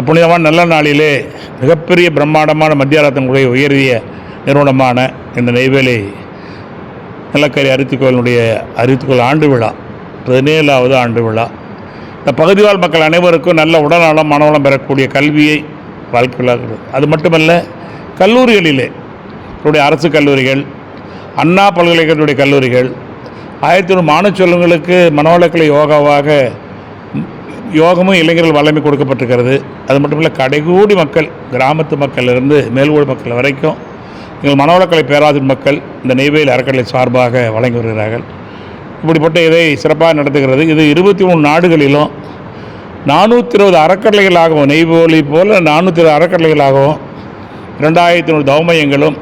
இந்த புனிதமான நல்ல நாளிலே மிகப்பெரிய பிரம்மாண்டமான மத்தியாரத்தினுடைய உயரிய நிறுவனமான இந்த நெய்வேலி நிலக்கரி அரித்துக்கோயிலுடைய அரித்துக்கோயில் ஆண்டு விழா பதினேழாவது ஆண்டு விழா. இந்த பகுதிவாழ் மக்கள் அனைவருக்கும் நல்ல உடல்நலம் மனவளம் பெறக்கூடிய கல்வியை வாழ்க்கையில் அது மட்டுமல்ல கல்லூரிகளிலே நம்முடைய அரசு கல்லூரிகள் அண்ணா பல்கலைக்கழகத்துடைய கல்லூரிகள் ஆயிரத்தி நூறு மாணவ செல்வங்களுக்கு மனவளக்கலை யோகாவாக யோகமும் இளைஞர்கள் வல்லமை கொடுக்கப்பட்டிருக்கிறது. அது மட்டும் இல்லை கடைகூடி மக்கள் கிராமத்து மக்களிலிருந்து மேல்கூடு மக்கள் வரைக்கும் எங்கள் மனவளக்கலை பேராசிரியர் மக்கள் இந்த நெய்வேலி அறக்கட்டளை சார்பாக வழங்கி வருகிறார்கள். இப்படிப்பட்ட இதை சிறப்பாக நடத்துகிறது. இது இருபத்தி மூணு நாடுகளிலும் நானூற்றி இருபது அறக்கட்டளைகளாகவும் நெய்வேலி போல் நானூற்றி இருபது அறக்கட்டளைகளாகவும் ரெண்டாயிரத்தி நூறு தௌமயங்களும்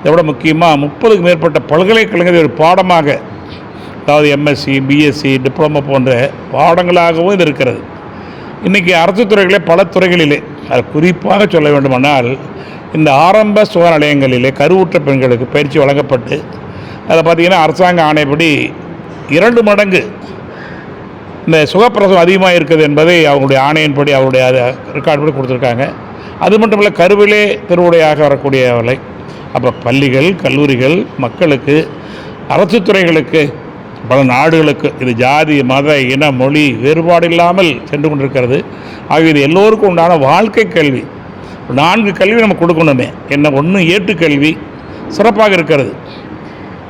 இதை விட முக்கியமாக முப்பதுக்கு மேற்பட்ட பல்கலைக்கழகங்கள் ஒரு பாடமாக அதாவது எம்எஸ்சி பிஎஸ்சி டிப்ளமோ போன்ற பாடங்களாகவும் இது இருக்கிறது. இன்றைக்கி அரசு துறைகளே பல துறைகளிலே அது குறிப்பாக சொல்ல வேண்டுமானால் இந்த ஆரம்ப சுகாதார நிலையங்களிலே கருவுற்ற பெண்களுக்கு பயிற்சி வழங்கப்பட்டு அதை பார்த்திங்கன்னா அரசாங்க ஆணைப்படி இரண்டு மடங்கு இந்த சுகப்பிரசவம் அதிகமாக இருக்குது என்பதை அவங்களுடைய ஆணையின்படி அவருடைய அது ரெக்கார்டு படி கொடுத்துருக்காங்க. அது மட்டும் இல்லை கருவிலே திருவுடையாக வரக்கூடியவர்களை அப்போ பள்ளிகள் கல்லூரிகள் மக்களுக்கு அரசு துறைகளுக்கு பல நாடுகளுக்கு இது ஜாதி மத இன மொழி வேறுபாடு இல்லாமல் சென்று கொண்டிருக்கிறது. ஆகிய இது எல்லோருக்கும் உண்டான வாழ்க்கை கல்வி. நான்கு கல்வி நம்ம கொடுக்கணுமே. என்ன ஒன்று ஏட்டுக்கல்வி சிறப்பாக இருக்கிறது.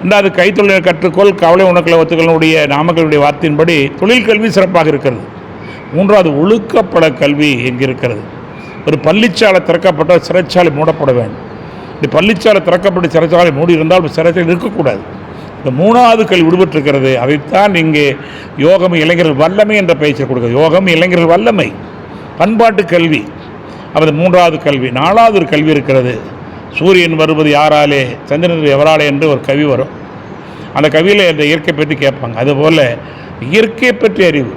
ரெண்டாவது கைத்தொழிலை கற்றுக்கொள் கவலை உணக்கலை ஒத்துக்களுடைய நாமக்கலுடைய வார்த்தையின்படி தொழில் கல்வி சிறப்பாக இருக்கிறது. மூன்றாவது ஒழுக்கப்பட கல்வி எங்கே இருக்கிறது ஒரு பள்ளிச்சாலை திறக்கப்பட்ட சிறைச்சாலை மூடப்பட வேண்டும். இந்த பள்ளிச்சாலை திறக்கப்பட்ட சிறைச்சாலை மூடி இருந்தால் சிறைச்சாலை இருக்கக்கூடாது இந்த மூணாவது கல்வி விடுபட்டிருக்கிறது அதைத்தான் இங்கே யோகம் இளைஞர்கள் வல்லமை என்ற பயிற்சியை கொடுக்குறது. யோகம் இளைஞர்கள் வல்லமை. பண்பாட்டு கல்வி. அப்போ மூன்றாவது கல்வி. நாலாவது ஒரு கல்வி இருக்கிறது. சூரியன் வருவது யாராலே சந்திரன் எவராலே என்று ஒரு கவி வரும். அந்த கவியில் இந்த இயற்கை பற்றி கேட்பாங்க. அதுபோல் இயற்கை பற்றி அறிவு.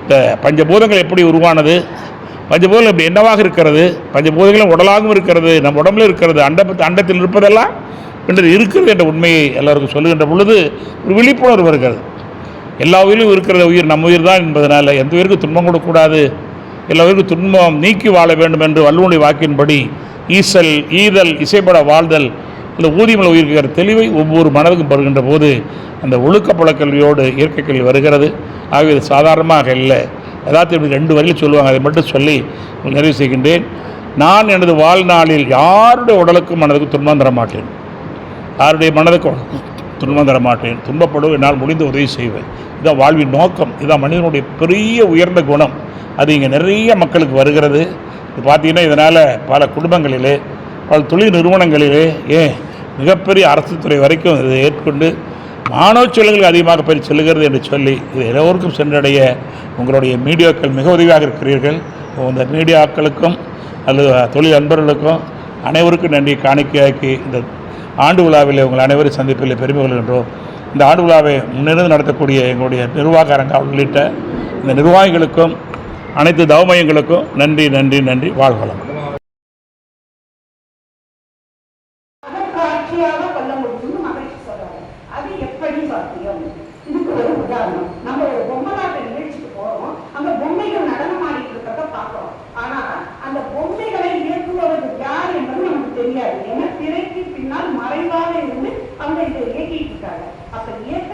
இந்த பஞ்சபூதங்கள் எப்படி உருவானது? பஞ்சபூதங்கள் இப்படி என்னவாக இருக்கிறது? பஞ்சபூதங்களும் உடலாகவும் இருக்கிறது. நம்ம உடம்புல இருக்கிறது. அண்ட அண்டத்தில் இருப்பதெல்லாம் என்றது இருக்கிறது என்ற உண்மையை எல்லோருக்கும் சொல்லுகின்ற பொழுது ஒரு விழிப்புணர்வு வருகிறது. எல்லா உயிரும் இருக்கிற உயிர் நம்ம உயிர் தான் என்பதனால் எந்த உயிருக்கும் துன்பம் கொடுக்கக்கூடாது. எல்லா உயிருக்கும் துன்பம் நீக்கி வாழ வேண்டும் என்று வள்ளுவனுடைய வாக்கின்படி ஈசல் ஈதல் இசைப்பட வாழ்தல் இந்த ஊதியமில் உயிர்க்கிற தெளிவை ஒவ்வொரு மனதுக்கும் வருகின்ற போது அந்த ஒழுக்கப்பட கல்வியோடு இயற்கை கல்வி வருகிறது. ஆகவே இது சாதாரணமாக இல்லை. ஏதாச்சும் ரெண்டு வரையில் சொல்லுவாங்க. அதை மட்டும் சொல்லி நிறைவு செய்கின்றேன். நான் எனது வாழ்நாளில் யாருடைய உடலுக்கும் மனதுக்கும் துன்பம் தர மாட்டேன் யாருடைய மனதுக்கும் துன்பம் தர மாட்டேன் துன்பப்படும் என்னால் முடிந்து உதவி செய்வேன். இதான் வாழ்வின் நோக்கம். இதான் மனிதனுடைய பெரிய உயர்ந்த குணம். அது இங்கே நிறைய மக்களுக்கு வருகிறது. இது பார்த்தீங்கன்னா இதனால் பல குடும்பங்களிலே பல தொழில் நிறுவனங்களிலே ஏன் மிகப்பெரிய அரசு துறை வரைக்கும் இதை ஏற்கொண்டு மாணவ செல்வங்களுக்கு அதிகமாக போய் செல்கிறது என்று சொல்லி இது எல்லோருக்கும் சென்றடைய உங்களுடைய மீடியாக்கள் மிக உதவியாக இருக்கிறீர்கள். இந்த மீடியாக்களுக்கும் அல்லது தொழில் அன்பர்களுக்கும் அனைவருக்கும் நன்றி. காணிக்கையாக்கி இந்த ஆண்டு விழாவில் உங்கள் அனைவரும் சந்திப்பில் பெருமை கொள்கின்றோம். இந்த ஆண்டு விழாவை முன்னிருந்து நடத்தக்கூடிய எங்களுடைய நிர்வாக அரங்கம் உள்ளிட்ட இந்த நிர்வாகிகளுக்கும் அனைத்து தவமயங்களுக்கும் நன்றி நன்றி நன்றி. வாழ்வளம் அந்த பொம்மைகளை யார் என்பது நமக்கு தெரியாது. ஏன்னா பின்னால் மறைவாக இருந்து அவங்க இதை இயக்கிட்டு இருக்காங்க. அப்ப இயக்கத்தை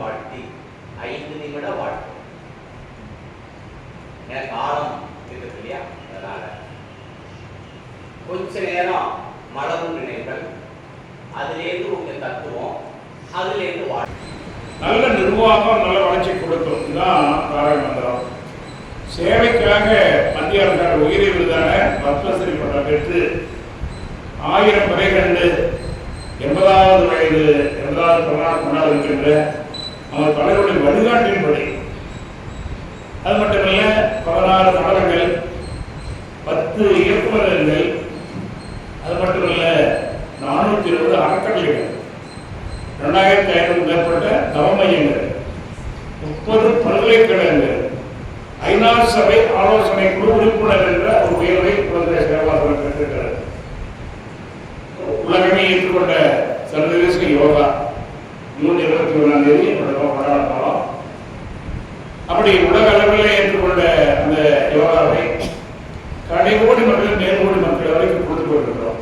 வாழ்த்தி ஐந்து நிமிட வாழ்க்கை ஏன்னா காலம் இருக்குது இல்லையா? அதனால. கொஞ்ச நேரம் மலரும் நினைவுகள் அதுலேருந்து உங்க தத்துவம் அதுலேருந்து வாழ்க்கை நல்ல நிர்வாகம் நல்ல வளர்ச்சி கொடுக்கும். இதுதான் தாரக மந்திரம். சேவைக்காக மத்திய அரசாங்க உயிரி விருதான பத்மஸ்ரீ பட்டம் பெற்று ஆயிரம் முறை கண்டு எண்பதாவது வயது எண்பதாவது பிறநாள் கொண்டாடுகின்ற நமது தலைவருடைய வழிகாட்டின்படி. அது மட்டுமல்ல பதினாறு நாடகங்கள் பத்து இயக்குநர்கள் அது மட்டுமல்ல நானூற்றி இருபது அறக்கட்டளைகள் ரெண்டாயிரத்தி ஐநூறு மேற்பட்ட தவமையங்கள் முப்பது பல்கலைக்கழகங்கள் ஐநா சபை ஆலோசனை குழு உறுப்பினர் என்ற ஒரு உயர்வை குழந்தை சேவாசனம் பெற்றிருக்கிறது. உலகமே ஏற்றுக்கொண்ட சர்வதேச யோகா ஜூன் இருபத்தி ஒன்றாம் தேதி அப்படி உலக அளவில் ஏற்றுக்கொண்ட அந்த யோகாவை கடைகோடி மக்கள் மேல்கோடி மக்கள் வரைக்கும் கொடுத்து கொண்டிருக்கிறோம்.